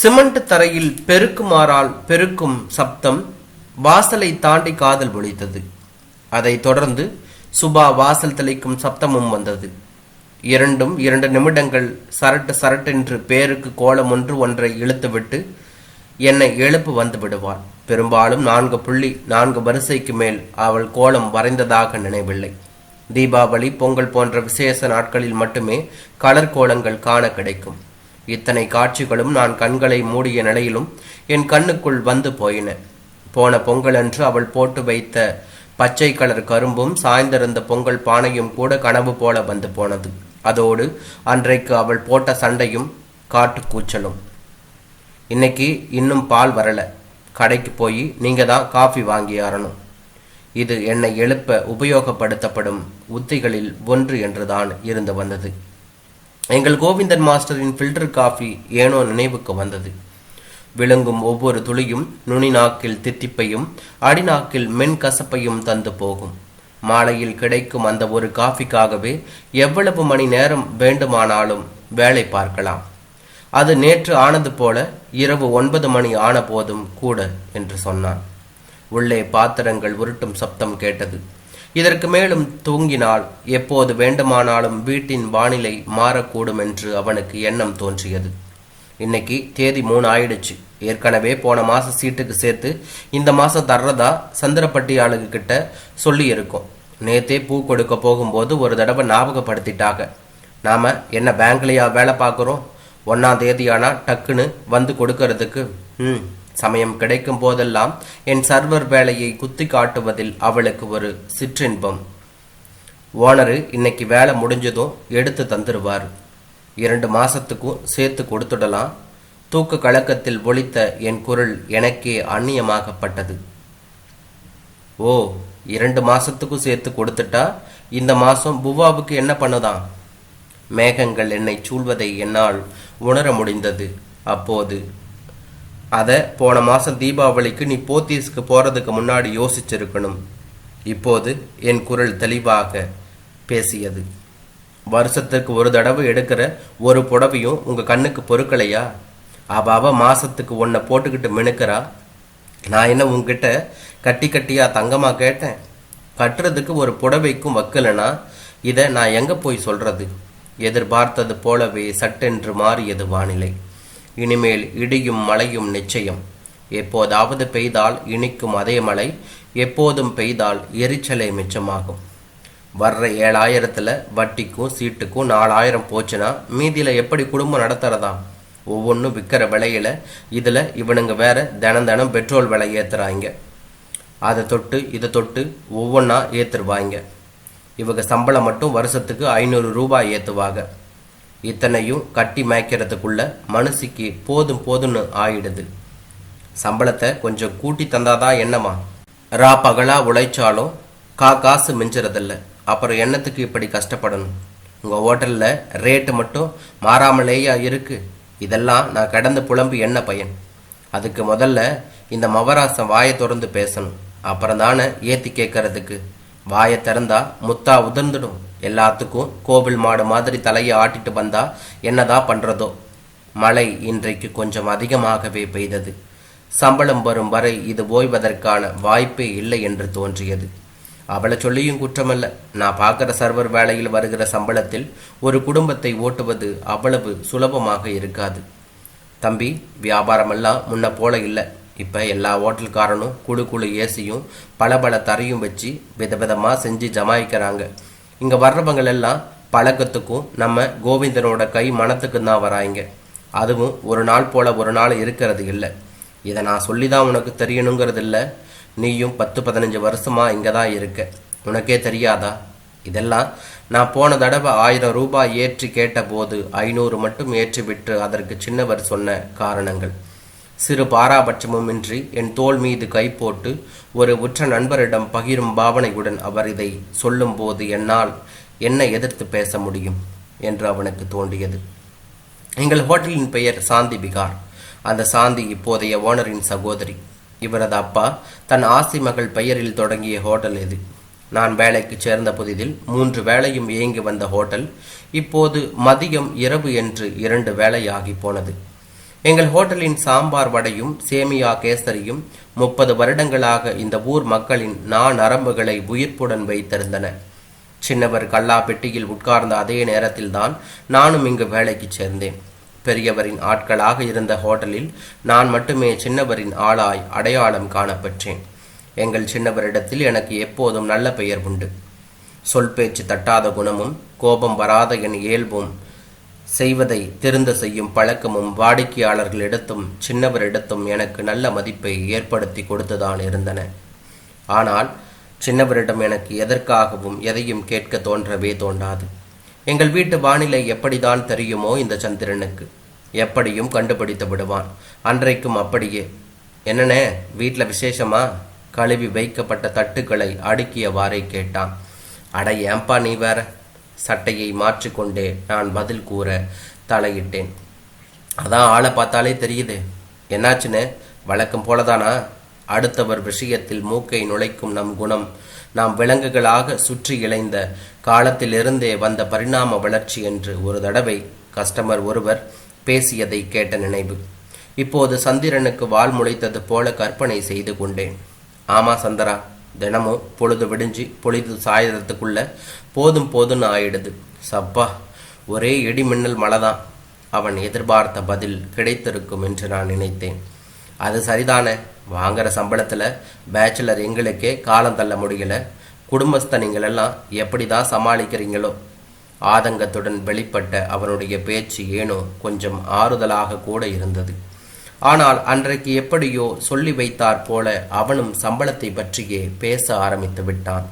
Cement தரையில் பெருக்குமாறால் பெருக்கும் சப்தம் வாசலை தாண்டி காதல் ஒழித்தது. அதைத் தொடர்ந்து சுபா வாசல் தெளிக்கும் சப்தமும் வந்தது. இரண்டும் இரண்டு நிமிடங்கள் சரட்டு சரட்டென்று பேருக்கு கோலம் ஒன்று ஒன்றை இழுத்துவிட்டு என்னை எழுப்பு வந்து விடுவாள். பெரும்பாலும் நான்கு புள்ளி நான்கு வரிசைக்கு மேல் அவள் கோலம் வரைந்ததாக நினைவில்லை. தீபாவளி பொங்கல் போன்ற விசேஷ நாட்களில் மட்டுமே கலர் கோலங்கள் காண கிடைக்கும். இத்தனை காட்சிகளும் நான் கண்களை மூடிய நிலையிலும் என் கண்ணுக்குள் வந்து போயின. போன பொங்கலன்று அவள் போட்டு வைத்த பச்சை கலர் கரும்பும் சாய்ந்திருந்த பொங்கல் பானையும் கூட கனவு போல வந்து போனது. அதோடு அன்றைக்கு அவள் போட்ட சண்டையும் காட்டு கூச்சலும். இன்னைக்கு இன்னும் பால் வரல. கடைக்கு போய் நீங்க தான் காஃபி வாங்கி ஆறணும். இது என்னை எழுப்ப உபயோகப்படுத்தப்படும் உத்திகளில் ஒன்று என்றுதான் இருந்து வந்தது. எங்கள் கோவிந்தன் மாஸ்டரின் ஃபில்டர் காஃபி ஏனோ நினைவுக்கு வந்தது. விளங்கும் ஒவ்வொரு துளியும் நுனி நாக்கில் தித்திப்பையும் அடிநாக்கில் மென் கசப்பையும் தந்து போகும். மாலையில் கிடைக்கும் அந்த ஒரு காஃபிக்காகவே எவ்வளவு மணி நேரம் வேண்டுமானாலும் வேலை பார்க்கலாம். அது நேற்று ஆனது போல இரவு ஒன்பது மணி ஆன போதும் கூட என்று சொன்னான். உள்ளே பாத்திரங்கள் உருட்டும் சப்தம் கேட்டது. இதற்கு மேலும் தூங்கினால் எப்போது வேண்டுமானாலும் வீட்டின் வானிலை மாறக்கூடும் என்று அவனுக்கு எண்ணம் தோன்றியது. இன்னைக்கு தேதி மூணு ஆயிடுச்சு. ஏற்கனவே போன மாதம் சீட்டுக்கு சேர்த்து இந்த மாதம் தர்றதா சந்திரப்பட்டி ஆளுங்க கிட்ட சொல்லியிருக்கோம். நேத்தே பூ கொடுக்க போகும்போது ஒரு தடவை ஞாபகப்படுத்திட்டாங்க. நாம என்ன பேங்க்லயா வேலை பார்க்குறோம்? ஒன்னாம் தேதியானா டக்குன்னு வந்து கொடுக்கறதுக்கு ம் சமயம் கிடைக்கும் போதெல்லாம் என் சர்வர் வேலையை குத்தி காட்டுவதில் அவளுக்கு ஒரு சிற்றின்பம். ஓனரு இன்னைக்கு வேலை முடிஞ்சதும் எடுத்து தந்துருவார். இரண்டு மாசத்துக்கும் சேர்த்து கொடுத்துடலாம். தூக்க கலக்கத்தில் ஒழித்த என் குரல் எனக்கே அந்நியமாகப்பட்டது. ஓ இரண்டு மாசத்துக்கும் சேர்த்து கொடுத்துட்டா? இந்த மாசம் புவாவுக்கு என்ன பண்ணுதான்? மேகங்கள் என்னை சூழ்வதை என்னால் உணர முடிந்தது. அப்போது அதை போன மாதம் தீபாவளிக்கு நீ போத்தீஸ்க்கு போகிறதுக்கு முன்னாடி யோசிச்சிருக்கணும். இப்போது என் குரல் தெளிவாக பேசியது. வருஷத்துக்கு ஒரு தடவை எடுக்கிற ஒரு புடவையும் உங்கள் கண்ணுக்கு பொறுக்கலையா? அவ மாதத்துக்கு ஒன்றை போட்டுக்கிட்டு மினுக்கிறா? நான் என்ன உங்ககிட்ட கட்டி கட்டியா தங்கமாக கேட்டேன்? கட்டுறதுக்கு ஒரு புடவைக்கும் வைக்கலைன்னா இதை நான் எங்கே போய் சொல்கிறது எதிர்பார்த்தது போலவே சட்டென்று மாறியது வானிலை. இனிமேல் இடியும் மழையும் நிச்சயம். எப்போதாவது பெய்தால் இனிக்கும் அதே மழை எப்போதும் பெய்தால் எரிச்சலை மிச்சமாகும். வர்ற ஏழாயிரத்தில் வட்டிக்கும் சீட்டுக்கும் நாலாயிரம் போச்சுன்னா மீதியில் எப்படி குடும்பம் நடத்துறதா? ஒவ்வொன்றும் விற்கிற விலையில இதில் இவனுங்க வேற தினம் தினம் பெட்ரோல் விலை ஏற்றுறாங்க அதை தொட்டு இதை தொட்டு ஒவ்வொன்றா ஏற்றுருவாங்க இவங்க சம்பளம் மட்டும் வருஷத்துக்கு ஐநூறு ரூபாய் ஏற்றுவாங்க இத்தனையும் கட்டி மேய்க்கிறதுக்குள்ள மனசுக்கு போதும் போதும்னு ஆயிடுது. சம்பளத்தை கொஞ்சம் கூட்டி தந்தாதான் என்னமா ரா பகலா உழைச்சாலும் கா காசு மிஞ்சறதில்ல. அப்புறம் என்னத்துக்கு இப்படி கஷ்டப்படணும்? உங்கள் ஹோட்டலில் ரேட்டு மட்டும் மாறாமலேயா இருக்கு? இதெல்லாம் நான் கடந்து புலம்பு என்ன பயன்? அதுக்கு முதல்ல இந்த மவராசம் வாயை திறந்து பேசணும். அப்புறம் தானே ஏற்றி கேட்கறதுக்கு வாயை திறந்தா முத்தா உதிர்ந்துடும். எல்லாத்துக்கும் கோவில் மாடு மாதிரி தலையை ஆட்டிட்டு வந்தா என்னதான் பண்றதோ? மழை இன்றைக்கு கொஞ்சம் அதிகமாகவே பெய்தது. சம்பளம் வரும் வரை இது ஓய்வதற்கான வாய்ப்பே இல்லை என்று தோன்றியது. அவளை சொல்லியும் குற்றமல்ல. நான் பார்க்குற சர்வர் வேலையில் வருகிற சம்பளத்தில் ஒரு குடும்பத்தை ஓட்டுவது அவ்வளவு சுலபமாக இருக்காது. தம்பி வியாபாரமெல்லாம் முன்ன போல இல்லை. இப்போ எல்லா ஹோட்டல்காரனும் குழு குழு ஏசியும் பல பல தரையும் வச்சு விதவிதமாக செஞ்சு ஜமாயிக்கிறாங்க. இங்கே வர்றவங்க எல்லாம் பழக்கத்துக்கும் நம்ம கோவிந்தனோட கை மனத்துக்கும் தான் வராங்க அதுவும் ஒரு நாள் போல் ஒரு நாள் இருக்கிறது இல்லை. இதை நான் சொல்லி தான் உனக்கு தெரியணுங்கிறது இல்லை. நீயும் பத்து பதினஞ்சு வருஷமா இங்கே தான் இருக்க. உனக்கே தெரியாதா? இதெல்லாம் நான் போன தடவை ஆயிரம் ரூபாய் ஏற்றி கேட்டபோது ஐநூறு மட்டும் ஏற்றி விட்டு அதற்கு சின்னவர் சொன்ன காரணங்கள். சிறு பாராபட்சமும் இன்றி என் தோள் மீது கை போட்டு ஒரு உற்ற நண்பரிடம் பகிரும் பாவனையுடன் அவர் இதை சொல்லும்போது என்னால் என்ன எதிர்த்து பேச முடியும் என்று அவனுக்கு தோன்றியது. எங்கள் ஹோட்டலின் பெயர் சாந்தி பிகார் அந்த சாந்தி இப்போதைய ஓனரின் சகோதரி. இவரது அப்பா தன் ஆசி மகள் பெயரில் தொடங்கிய ஹோட்டல் இது. நான் வேலைக்கு சேர்ந்த புதிதில் மூன்று வேளையும் இயங்கி வந்த ஹோட்டல் இப்போது மதியம் இரவு என்று இரண்டு வேலையாகி போனது. எங்கள் ஹோட்டலின் சாம்பார் வடையும் சேமியா கேசரியும் முப்பது வருடங்களாக இந்த ஊர் மக்களின் நா நரம்புகளை உயிர்ப்புடன் வைத்திருந்தன. சின்னவர் கல்லா பெட்டியில் உட்கார்ந்த அதே நேரத்தில்தான் நானும் இங்கு வேலைக்கு சேர்ந்தேன். பெரியவரின் ஆட்களாக இருந்த ஹோட்டலில் நான் மட்டுமே சின்னவரின் ஆளாய் அடையாளம் காணப்பெற்றேன். எங்கள் சின்னவரிடத்தில் எனக்கு எப்போதும் நல்ல பெயர் உண்டு. சொல் பேச்சு தட்டாத குணமும் கோபம் வராத என் இயல்பும் செய்வதை திருந்த செய்யும் பழக்கமும் வாடிக்கையாளர்களிடத்தும் சின்னவரிடத்தும் எனக்கு நல்ல மதிப்பை ஏற்படுத்தி கொடுத்துதான் இருந்தன. ஆனால் சின்னவரிடம் எனக்கு எதற்காகவும் எதையும் கேட்க தோன்றவே தோன்றாது. எங்கள் வீட்டு வானிலை எப்படிதான் தெரியுமோ இந்த சந்திரனுக்கு. எப்படியும் கண்டுபிடித்து விடுவான். அன்றைக்கும் அப்படியே என்னண்ணே வீட்டில் விசேஷமா? கழுவி வைக்கப்பட்ட தட்டுக்களை அடுக்கியவாறே கேட்டான். அட ஏன்பா நீ வேற? சட்டையை மாற்றிக்கொண்டு நான் பதில் கூற தலையிட்டேன். அதான் ஆளை பார்த்தாலே தெரியுது. என்னாச்சுன்னு? வழக்கம் போலதானா? அடுத்தவர் விஷயத்தில் மூக்கை நுழைக்கும் நம் குணம். நாம் விலங்குகளாக சுற்றி இழைந்த காலத்திலிருந்தே வந்த பரிணாம வளர்ச்சி என்று ஒரு தடவை கஸ்டமர் ஒருவர் பேசியதை கேட்ட நினைவு. இப்போது சந்திரனுக்கு வால் முளைத்தது போல கற்பனை செய்து கொண்டேன். ஆமா சந்தரா தினமும் பொழுது விடிஞ்சு பொழுது சாயறதுக்குள்ள போதும் போதும்னு ஆயிடுது. சப்பா ஒரே இடி மின்னல் மழைதான். அவன் எதிர்பார்த்த பதில் கிடைத்திருக்கும் என்று நான் நினைத்தேன். அது சரிதானே? வாங்குற சம்பளத்தில் பேச்சுலர் எங்களுக்கே காலம் தள்ள முடியல. குடும்பஸ்தனிங்களெல்லாம் எல்லாம் எப்படி தான் சமாளிக்கிறீங்களோ? ஆதங்கத்துடன் வெளிப்பட்ட அவனுடைய பேச்சு ஏனோ கொஞ்சம் ஆறுதலாக கூட இருந்தது. ஆனால் அன்றைக்கு எப்படியோ சொல்லி வைத்தாற் போல அவனும் சம்பளத்தை பற்றியே பேச ஆரம்பித்து விட்டான்.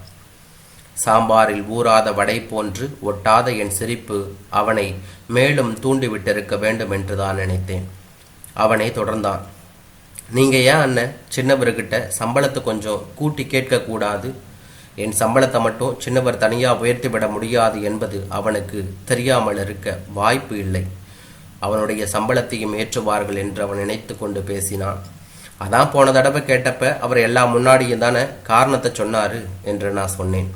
சாம்பாரில் ஊறாத வடை போன்று ஒட்டாத என் சிரிப்பு அவனை மேலும் தூண்டிவிட்டிருக்க வேண்டும் என்றுதான் நினைத்தேன். அவனை தொடர்ந்தான். நீங்க ஏன் அண்ணன் சின்னவர்கிட்ட சம்பளத்தை கொஞ்சம் கூட்டி கேட்கக்கூடாது. என் சம்பளத்தை மட்டும் சின்னவர் தனியாக உயர்த்திவிட முடியாது என்பது அவனுக்கு தெரியாமல் இருக்க வாய்ப்பு இல்லை. அவனுடைய சம்பளத்தையும் ஏற்றுவார்கள் என்று அவன் நினைத்து கொண்டு பேசினான். அதான் போன தடவை கேட்டப்ப அவர் எல்லா முன்னாடியும் தானே காரணத்தை சொன்னாரு என்று நான் சொன்னேன்.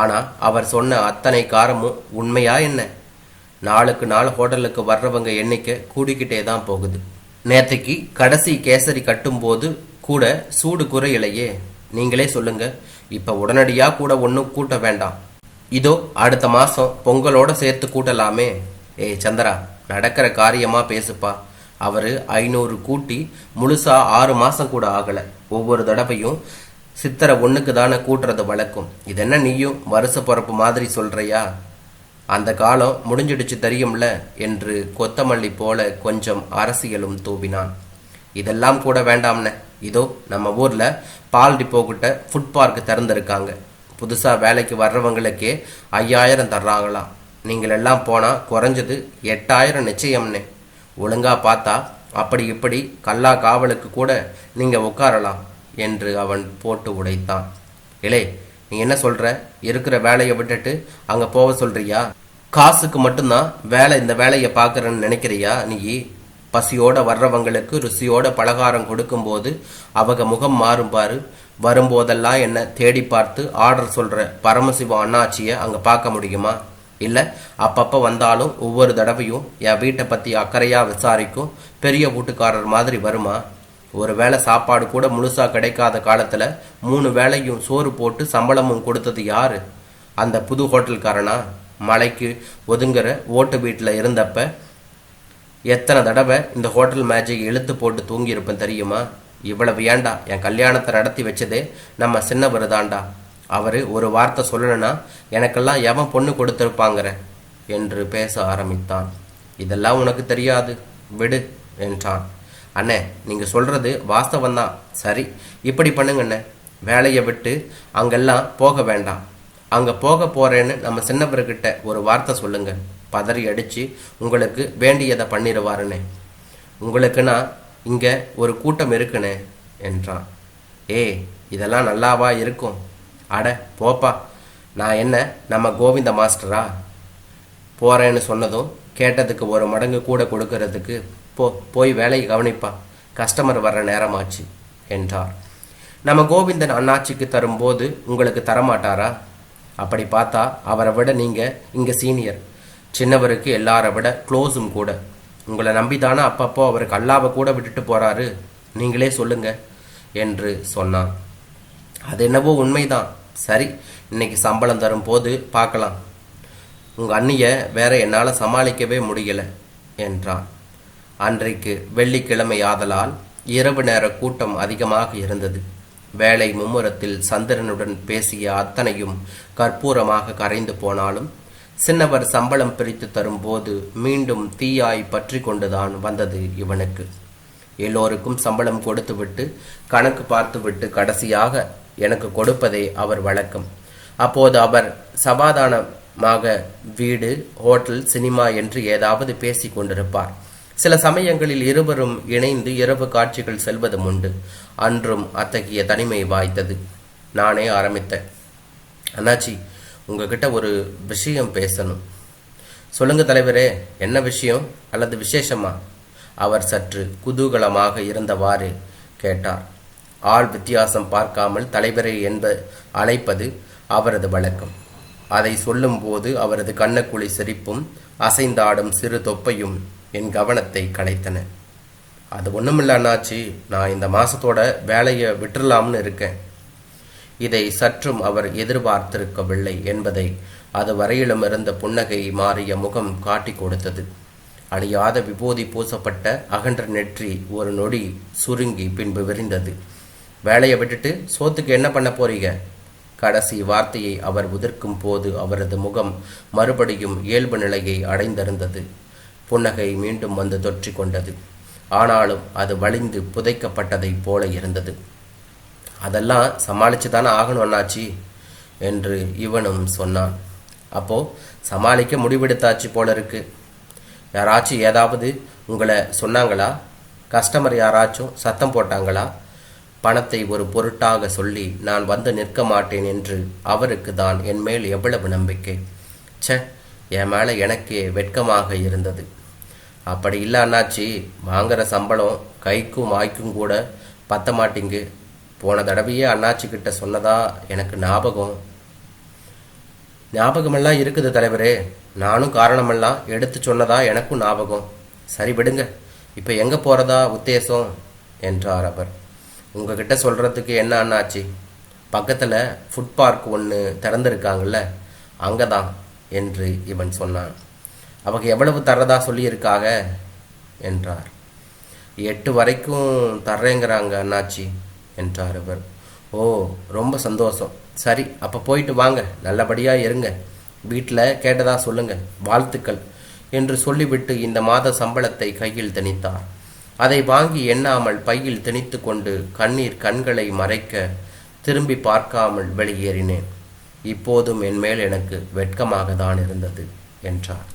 ஆனா அவர் சொன்ன அத்தனை காரமும் உண்மையா என்ன? நாளுக்கு நாள் ஹோட்டலுக்கு வர்றவங்க எண்ணிக்கை கூடிக்கிட்டே தான் போகுது. நேற்றுக்கு கடைசி கேசரி கட்டும்போது கூட சூடு குறையிலையே. நீங்களே சொல்லுங்க. இப்ப உடனடியா கூட ஒன்றும் கூட்ட வேண்டாம். இதோ அடுத்த மாசம் பொங்கலோட சேர்த்து கூட்டலாமே. ஏய் சந்திரா நடக்கிற காரியமாக பேசுப்பா. அவர் ஐநூறு கூட்டி முழுசாக ஆறு மாதம் கூட ஆகலை. ஒவ்வொரு தடவையும் சித்தரை ஒன்றுக்கு தானே கூட்டுறது வழக்கம். இதென்ன நீயும் வருஷ பிறப்பு மாதிரி சொல்கிறையா அந்த காலம் முடிஞ்சிடுச்சு தெரியும்ல? என்று கொத்தமல்லி போல கொஞ்சம் அரசியலும் தூவினான். இதெல்லாம் கூட வேண்டாம்னே. இதோ நம்ம ஊரில் பால் டிப்போக்கிட்ட ஃபுட் பார்க் திறந்திருக்காங்க. புதுசாக வேலைக்கு வர்றவங்களுக்கே ஐயாயிரம் தர்றாங்களாம். நீங்கள் எல்லாம் போனால் குறைஞ்சது எட்டாயிரம் நிச்சயம்னு. ஒழுங்கா பார்த்தா அப்படி இப்படி கல்லா காவலுக்கு கூட நீங்கள் உட்காரலாம் என்று அவன் போட்டு உடைத்தான். இலே நீ என்ன சொல்ற? இருக்கிற வேலையை விட்டுட்டு அங்கே போக சொல்றியா? காசுக்கு மட்டும்தான் வேலை இந்த வேலையை பார்க்குறேன்னு நினைக்கிறியா நீ? பசியோட வர்றவங்களுக்கு ருசியோட பலகாரம் கொடுக்கும்போது அவங்க முகம் மாறும் பாரு. வரும்போதெல்லாம் என்னை தேடி பார்த்து ஆர்டர் சொல்ற பரமசிவம் அண்ணாச்சியை அங்கே பார்க்க முடியுமா? இல்லை அப்பப்போ வந்தாலும் ஒவ்வொரு தடவையும் என் வீட்டை பற்றி அக்கறையாக விசாரிக்கும். பெரிய வீட்டுக்காரர் மாதிரி வருமா? ஒரு வேளை சாப்பாடு கூட முழுசாக கிடைக்காத காலத்தில் மூணு வேளையும் சோறு போட்டு சம்பளமும் கொடுத்தது யார்? அந்த புது ஹோட்டல்காரனா? மலைக்கு ஒதுங்குற ஓட்டு வீட்டில் இருந்தப்ப எத்தனை தடவை இந்த ஹோட்டல் மேஜிக் இழுத்து போட்டு தூங்கியிருப்பேன் தெரியுமா? இவ்வளவு ஏண்டா? என் கல்யாணத்தை நடத்தி வச்சதே நம்ம சின்ன தாண்டா. அவர் ஒரு வார்த்தை சொல்லணும்னா எனக்கெல்லாம் எவன் பொண்ணு கொடுத்துருப்பாங்கிற? என்று பேச ஆரம்பித்தான். இதெல்லாம் உனக்கு தெரியாது. விடு என்றான். அண்ணே நீங்க சொல்றது வாஸ்தவம்தான் சரி இப்படி பண்ணுங்கண்ணே வேலையை விட்டு அங்கெல்லாம் போக வேண்டாம். அங்கே போக போறேன்னு நம்ம சின்னவர்கிட்ட ஒரு வார்த்தை சொல்லுங்க. பதறி அடித்து உங்களுக்கு வேண்டியதை பண்ணிடுவாருண்ணே. உங்களுக்குன்னா இங்கே ஒரு கூட்டம் இருக்குண்ணே என்றான். ஏய் இதெல்லாம் நல்லாவா இருக்கும்? அட போப்பா. நான் என்ன நம்ம கோவிந்த மாஸ்டரா? போறேன்னு சொன்னதும் கேட்டதுக்கு ஒரு மடங்கு கூட கொடுக்கறதுக்கு போ போய் வேலையை கவனிப்பா. கஸ்டமர் வர்ற நேரமாச்சு என்றார். நம்ம கோவிந்தன் அண்ணாச்சிக்கு தரும்போது உங்களுக்கு தரமாட்டாரா? அப்படி பார்த்தா அவரை விட நீங்கள் இங்கே சீனியர். சின்னவருக்கு எல்லாரை விட க்ளோஸும் கூட. உங்களை நம்பிதானே அப்பப்போ அவர் கல்லாவை கூட விட்டுட்டு போகிறாரு நீங்களே சொல்லுங்க என்று சொன்னான். அது என்னவோ உண்மைதான். சரி இன்னைக்கு சம்பளம் தரும் போது பார்க்கலாம். உங்கள் அண்ணிய வேற என்னால் சமாளிக்கவே முடியல என்றான். அன்றைக்கு வெள்ளிக்கிழமை ஆதலால் இரவு நேர கூட்டம் அதிகமாக இருந்தது. வேலை மும்முரத்தில் சந்திரனுடன் பேசிய அத்தனையும் கற்பூரமாக கரைந்து போனாலும் சின்னவர் சம்பளம் பிரித்து தரும்போது மீண்டும் தீயாய் பற்றி கொண்டுதான் வந்தது இவனுக்கு. எல்லோருக்கும் சம்பளம் கொடுத்துவிட்டு கணக்கு பார்த்துவிட்டு கடைசியாக எனக்கு கொடுப்பதே அவர் வழக்கம். அப்போது அவர் சமாதானமாக வீடு ஹோட்டல் சினிமா என்று ஏதாவது பேசிக் கொண்டிருப்பார். சில சமயங்களில் இருவரும் இணைந்து இரவு காட்சிகள் செல்வதும் உண்டு. அன்றும் அத்தகைய தனிமை வாய்த்தது. நானே ஆரம்பித்தேன். அண்ணாச்சி உங்ககிட்ட ஒரு விஷயம் பேசணும். சொல்லுங்க தலைவரே என்ன விஷயம் அல்லது விசேஷமா? அவர் சற்று குதூகலமாக இருந்தவாறு கேட்டார். ஆள் வித்தியாசம் பார்க்காமல் தலைவரை என்ப அழைப்பது அவரது வழக்கம். அதை சொல்லும்போது அவரது கண்ணக்குழி சிரிப்பும் அசைந்தாடும் சிறு தொப்பையும் என் கவனத்தை கலைத்தன. அது ஒண்ணுமில்ல அண்ணாச்சி நான் இந்த மாசத்தோட வேலையை விட்டுறலாம்னு இருக்கேன். இதை சற்றும் அவர் எதிர்பார்த்திருக்கவில்லை என்பதை அது வரையிலும் இருந்த புன்னகை மாறிய முகம் காட்டி கொடுத்தது. அழியாத விபூதி பூசப்பட்ட அகன்ற நெற்றி ஒரு நொடி சுருங்கி பின்பு விரிந்தது. வேலையை விட்டுட்டு சோத்துக்கு என்ன பண்ண போறீங்க? கடைசி வார்த்தையை அவர் உதிர்க்கும் போது அவரது முகம் மறுபடியும் இயல்பு நிலையை அடைந்திருந்தது. புன்னகை மீண்டும் வந்து தொற்றி கொண்டது. ஆனாலும் அது வலிந்து புதைக்கப்பட்டதைப் போல இருந்தது. அதெல்லாம் சமாளிச்சு தானே ஆகணும் அண்ணாச்சி என்று இவனும் சொன்னான். அப்போ சமாளிக்க முடிவெடுத்தாச்சு போல இருக்கு. யாராச்சும் ஏதாவது உங்களை சொன்னாங்களா? கஸ்டமர் யாராச்சும் சத்தம் போட்டாங்களா? பணத்தை ஒரு பொருட்டாக சொல்லி நான் வந்து நிற்க மாட்டேன் என்று அவருக்கு தான் என் மேல் எவ்வளவு நம்பிக்கை. ச என் மேலே எனக்கே வெட்கமாக இருந்தது. அப்படி இல்லை அண்ணாச்சி வாங்குற சம்பளம் கைக்கும் வாய்க்கும் கூட பத்த மாட்டிங்கு போன தடவையே அண்ணாச்சி கிட்ட சொன்னதா எனக்கு ஞாபகம்? ஞாபகமெல்லாம் இருக்குது தலைவரே. நானும் காரணமெல்லாம் எடுத்து சொன்னதா எனக்கும் ஞாபகம். சரி விடுங்க. இப்போ எங்கே போகிறதா உத்தேசம்? என்றார் அவர். உங்ககிட்ட சொல்கிறதுக்கு என்ன அண்ணாச்சி? பக்கத்தில் ஃபுட் பார்க் ஒன்று திறந்துருக்காங்கல்ல அங்கே தான் என்று இவன் சொன்னான். அவங்க எவ்வளவு தர்றதா சொல்லியிருக்காக? என்றார். எட்டு வரைக்கும் தர்றேங்கிறாங்க அண்ணாச்சி என்றார் இவர். ஓ ரொம்ப சந்தோஷம். சரி அப்போ போயிட்டு வாங்க நல்லபடியாக இருங்க. வீட்டில் கேட்டதா சொல்லுங்கள் வாழ்த்துக்கள் என்று சொல்லிவிட்டு இந்த மாத சம்பளத்தை கையில் திணித்தார். அதை வாங்கி எண்ணாமல் பையில் திணித்து கொண்டு கண்ணீர் கண்களை மறைக்க திரும்பி பார்க்காமல் வெளியேறினேன். இப்போதும் என் மேல் எனக்கு வெட்கமாக தான் இருந்தது என்றார்.